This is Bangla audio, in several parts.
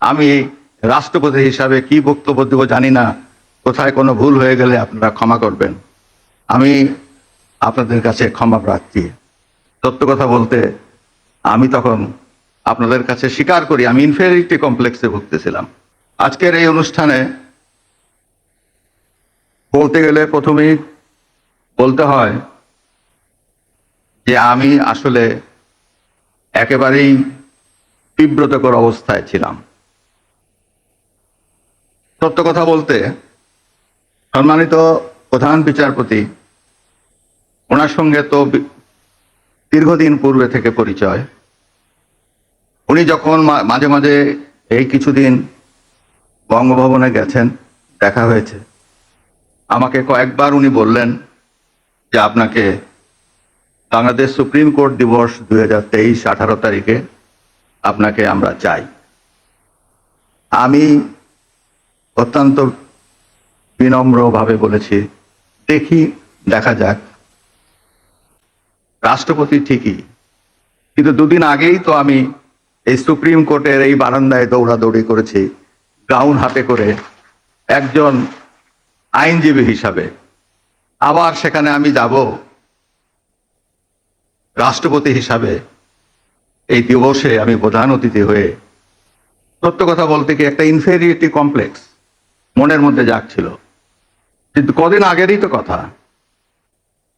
আমি রাষ্ট্রপতি হিসাবে কি বক্তব্য দেবো জানি না। কোথায় কোনো ভুল হয়ে গেলে আপনারা ক্ষমা করবেন। আমি আপনাদের কাছে ক্ষমা প্রার্থী। সত্য কথা বলতে, আমি তখন আপনাদের কাছে স্বীকার করি, আমি ইনফেরিটি কমপ্লেক্সে ভুগতেছিলাম। আজকের এই অনুষ্ঠানে বলতে গেলে প্রথমেই বলতে হয় যে আমি আসলে একেবারেই বিব্রতকর অবস্থায় ছিলাম। সত্য কথা বলতে সম্মানিত প্রধান বিচারপতি, ওনার সঙ্গে তো দীর্ঘদিন পূর্বে থেকে পরিচয়। উনি যখন মাঝে মাঝে এই কিছুদিন বঙ্গভবনে গেছেন, দেখা হয়েছে। আমাকে কয়েকবার উনি বললেন যে আপনাকে বাংলাদেশ সুপ্রিম কোর্ট দিবস দুই হাজার তেইশ আঠারো তারিখে আপনাকে আমরা চাই। আমি অত্যন্ত বিনম্রভাবে বলেছি, দেখি, দেখা যাক। রাষ্ট্রপতি ঠিকই, কিন্তু দুদিন আগেই তো আমি এই সুপ্রিম কোর্টের এই বারান্দায় দৌড়াদৌড়ি করেছি, গাউন হাতে করে একজন আইনজীবী হিসাবে। আবার সেখানে আমি যাব রাষ্ট্রপতি হিসাবে। এই দিবসে আমি প্রধান অতিথি হয়ে, সত্য কথা বলতে কি একটা ইনফেরিয়রিটি কমপ্লেক্স মনের মধ্যে জাগছিল। কিন্তু কদিন আগেরই তো কথা।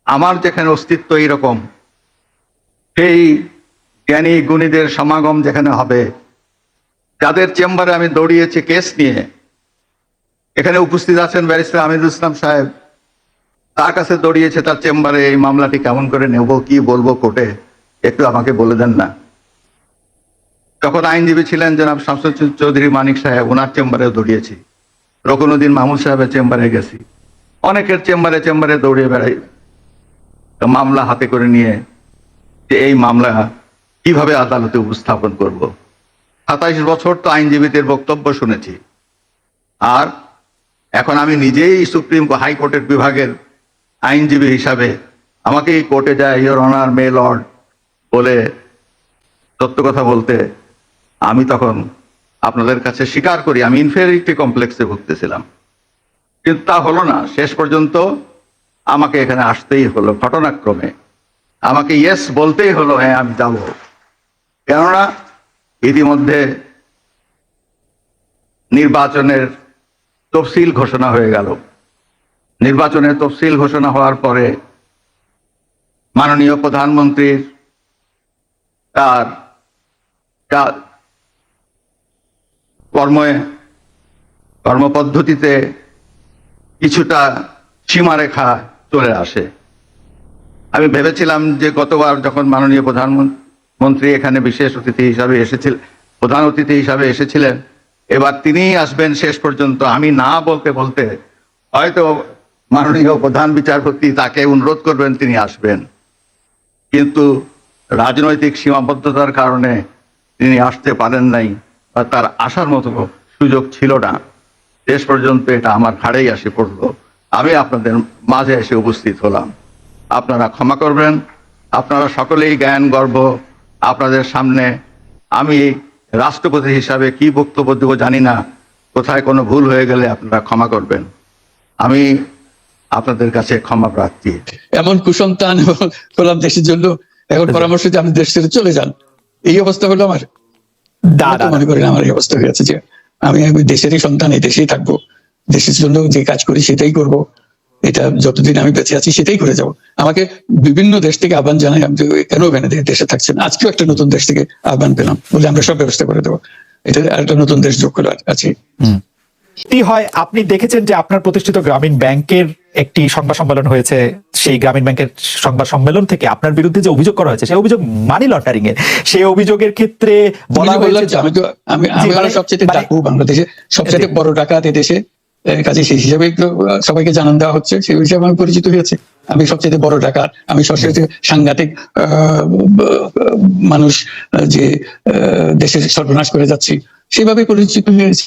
আমার যেখানে অস্তিত্ব এইরকম, সেই জ্ঞানী গুণীদের সমাগম যেখানে হবে, যাদের চেম্বারে আমি দৌড়িয়েছি কেস নিয়ে, এখানে উপস্থিত আছেন ব্যারিস্টার আমিদুল ইসলাম সাহেব। তার কাছে দৌড়িয়েছে, তার চেম্বারে এই মামলাটি কেমন করে নেব, কি বলব কোর্টে, একটু আমাকে বলে দেন না। তখন আইনজীবী ছিলেন জনাব শামসুদ্দিন চৌধুরী মানিক সাহেব, ওনার চেম্বারে দৌড়িয়েছি। রকনুদ্দিন মাহমুদ সাহেবের চেম্বারে গেছি। অনেকের চেম্বারে চেম্বারে দৌড়িয়ে বেড়াই। মামলা হাতে করে নিয়ে যে এই মামলা কীভাবে আদালতে উপস্থাপন করব। সাতাইশ বছর তো আইনজীবীদের বক্তব্য শুনেছি। আর এখন আমি নিজেই সুপ্রিম হাইকোর্টের বিভাগের আইনজীবী হিসাবে আমাকে এই কোর্টে যায় ইয়োর অনার মে লর্ড বলে সত্য কথা বলতে আমি তখন আপনাদের কাছে স্বীকার করি, আমি ইনফেরিটি কমপ্লেক্সে ভুগতেছিলাম। কিন্তু তা হলো না, শেষ পর্যন্ত আমাকে এখানে আসতেই হলো ঘটনাক্রমে। আমাকে ইয়েস বলতেই হলো হ্যাঁ আমি যাব। কেননা ইতিমধ্যে নির্বাচনের তফসিল ঘোষণা হয়ে গেল। নির্বাচনের তফসিল ঘোষণা হওয়ার পরে মাননীয় প্রধানমন্ত্রীর তার তার কর্মে, কর্মপদ্ধতিতে কিছুটা সীমারেখা চলে আসে। আমি ভেবেছিলাম যে গতবার যখন মাননীয় প্রধানমন্ত্রী এখানে বিশেষ অতিথি হিসাবে এসেছিল, প্রধান অতিথি হিসাবে এসেছিলেন, এবার তিনিই আসবেন শেষ পর্যন্ত। আমি না বলতে বলতে হয়তো মাননীয় প্রধান বিচারপতি তাকে অনুরোধ করবেন তিনি আসবেন। কিন্তু রাজনৈতিক সীমাবদ্ধতার কারণে তিনি আসতে পারেন নাই। বা তার আসার মতো সুযোগ ছিল না। শেষ পর্যন্ত এটা আমার ঘাড়েই আসে পড়ল। আমি আপনাদের মাঝে এসে উপস্থিত হলাম। আপনারা ক্ষমা করবেন। আপনারা সকলেই জ্ঞান গর্ব আপনাদের সামনে আমি রাষ্ট্রপতি হিসাবে কি বক্তব্য দেবো জানি না। কোথায় কোনো ভুল হয়ে গেলে আপনারা ক্ষমা করবেন। আমি আপনাদের কাছে ক্ষমা প্রার্থী। এমন কুসন্তান হলাম দেশের জন্য। এখন পরামর্শ দিয়ে আপনি দেশ ছেড়ে চলে যান। এই অবস্থা হলো আমার। না। মনে করি না আমার এই অবস্থা হয়েছে যে আমি দেশেরই সন্তান এই দেশেই থাকব। দেশের জন্য যে কাজ করি সেটাই করব। এটা যতদিন আমি বেঁচে আছি সেটাই করে যাব। আমাকে বিভিন্ন দেশ থেকে আহ্বান জানাই আমি যে কেন এখানে দে- দেশে থাকছেন? আজকেও একটা নতুন দেশ থেকে আহ্বান পেলাম বলে আমরা সব ব্যবস্থা করে দেবো। এটা একটা নতুন দেশ যোগ করে আছে। হয় আপনি দেখেছেন যে আপনার প্রতিষ্ঠিত গ্রামীণ ব্যাংকের একটি সংবাদ সম্মেলন হয়েছে সেই গ্রামীণ ব্যাংকের সংবাদ সম্মেলন থেকে আপনার বিরুদ্ধে যে অভিযোগ করা হয়েছে সেই অভিযোগ মানি লন্ডারিং এর। সেই অভিযোগের ক্ষেত্রে বলা হয়েছে আমি তো আমি আমি মানে- সবচেয়ে মানে- ডাকু বাংলাদেশে সবচেয়ে বড় ডাকাত এ দেশে। কাজে সেই হিসাবে সবাইকে জানান দেওয়া হচ্ছে সেই হিসাবে আমি পরিচিত হয়েছে। আমি সবচেয়ে বড় ডাকাত। আমি সবচেয়ে সাংঘাতিক আহ, মানুষ যে দেশের সর্বনাশ করে যাচ্ছি সেভাবে পরিচিত হয়েছে।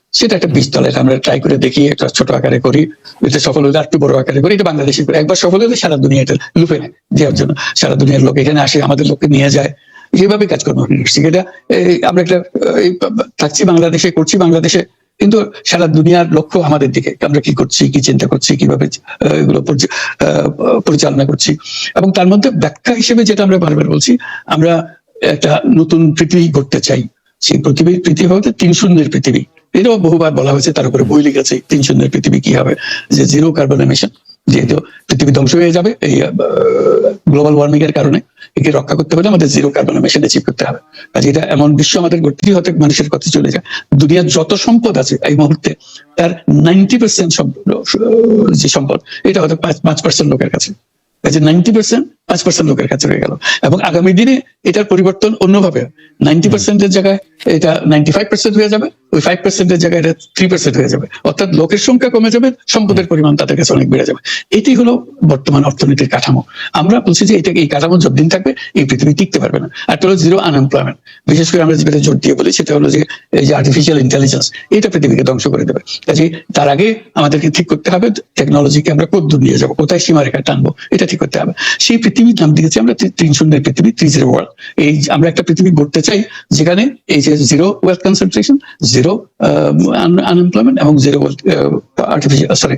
সেটা একটা বীজতলা এটা আমরা ট্রাই করে দেখি, একটা ছোট আকারে করি এটা সফল হলে একটু বড় আকারে করি, এটা বাংলাদেশে করি। একবার সফল হলে সারা দুনিয়া এটা লুপে দেওয়ার জন্য। সারা দুনিয়ার লোক এখানে আসে, আমাদের লোককে নিয়ে যায়। এইভাবে কাজকর্ম করছি এটা আমরা একটা থাকছি বাংলাদেশে, করছি বাংলাদেশে, কিন্তু সারা দুনিয়ার লক্ষ্য আমাদের দিকে। আমরা কি করছি, কি চিন্তা করছি, কীভাবে এগুলো পরিচালনা করছি। এবং তার মধ্যে ব্যাখ্যা হিসেবে যেটা আমরা বারবার বলছি, আমরা একটা নতুন পৃথিবী গড়তে চাই। সেই পৃথিবীর পৃথিবী হতে তিন শূন্যের পৃথিবী। এটাও বহুবার বলা হয়েছে, তার উপরে বই লিখেছে, তিন শূন্যের পৃথিবী কি হবে? যে জিরো কার্বন এমিশন যেহেতু পৃথিবী ধ্বংস হয়ে যাবে, এই গ্লোবাল ওয়ার্মিং এর কারণে, একে রক্ষা করতে হলে আমাদের জিরো কার্বন এমিশন অ্যাচিভ করতে হবে। কাজে এটা এমন বিশ্ব আমাদের গড়তে হতে মানুষের কথা চলে যায়। দুনিয়ার যত সম্পদ আছে এই মুহূর্তে, তার নাইনটি পার্সেন্ট যে সম্পদ, এটা হয়তো পাঁচ পাঁচ পার্সেন্ট লোকের কাছে। কাজে নাইনটি পার্সেন্ট পাঁচ পার্সেন্ট লোকের কাছে রয়ে গেল। এবং আগামী দিনে এটার পরিবর্তন অন্যভাবে। নাইনটি পার্সেন্টের জায়গায় এটা নাইনটি ফাইভ পার্সেন্ট হয়ে যাবে, ওই ফাইভ পার্সেন্টের জায়গায় এটা থ্রি পার্সেন্ট হয়ে যাবে। অর্থাৎ লোকের সংখ্যা কমে যাবে, সম্পদের পরিমাণ তাদের কাছে অনেক বেড়ে যাবে। এটি হলো বর্তমান অর্থনীতির কাঠামো। আমরা বলছি যে এটা এই কাঠামো যতদিন থাকবে এই পৃথিবী টিকতে পারবে না। আর হলো জিরো আনএমপ্লয়মেন্ট বিশেষ করে আমরা যেটা জোর দিয়ে বলি, সেটা হলো যে এই যে আর্টিফিশিয়াল ইন্টেলিজেন্স এটা পৃথিবীকে ধ্বংস করে দেবে। কাজে তার আগে আমাদেরকে ঠিক করতে হবে টেকনোলজিকে আমরা কদ্দূর নিয়ে যাব, কোথায় সীমারেখা টানবো, এটা ঠিক করতে হবে। সেই পৃথিবীর নাম দিয়েছি আমরা তিন শূন্যের পৃথিবী থ্রি জিরো ওয়ার্ল্ড এই আমরা একটা পৃথিবী গড়তে চাই, যেখানে এই যে zero wealth concentration zero unemployment এবং zero artificial sorry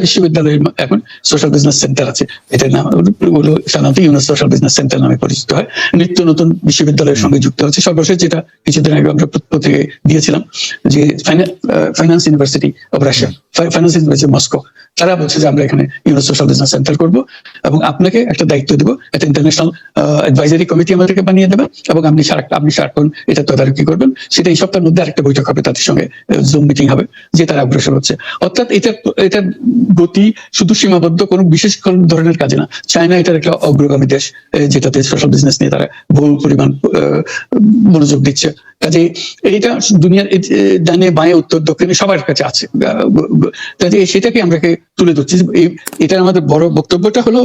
এখন সোশ্যাল বিজনেস সেন্টার আছে। এটার নাম হলো সোশ্যাল বিজনেস সেন্টার নামে পরিচিত হয়। নিত্য নতুন বিশ্ববিদ্যালয়ের সঙ্গে যুক্ত হচ্ছে। সর্বশেষ যেটা কিছুদিন আগে আমরা পত্রিকে দিয়েছিলাম যে finance university of Russia finance university Moscow তারা বলছে যে আমরা এখানে সোশ্যাল বিজনেস সেন্টার করব এবং আপনাকে একটা দায়িত্ব দেবো, একটা ইন্টারন্যাশনাল অ্যাডভাইজারি কমিটি আমাদেরকে বানিয়ে দেবেন এবং আপনি সারা আপনি সারাক্ষণ এটা তদারকি করবেন। সেটা এই সপ্তাহের মধ্যে আরেকটা বৈঠক হবে, তাদের সঙ্গে জুম মিটিং হবে, যে তারা অগ্রসর হচ্ছে। অর্থাৎ এটা এটার গতি শুধু সীমাবদ্ধ কোনো বিশেষ কোন ধরনের কাজে না। চায়না এটার একটা অগ্রগামী দেশ যেটাতে সোশ্যাল বিজনেস নিয়ে তারা বহু পরিমাণ মনোযোগ দিচ্ছে। কাজে এইটা দুনিয়ার ডানে বাঁয়ে, উত্তর, দক্ষিণে সবার কাছে আছে। কাজে সেটাকে আমরা তুলে ধরছি। এটা আমাদের বড় বক্তব্যটা হলো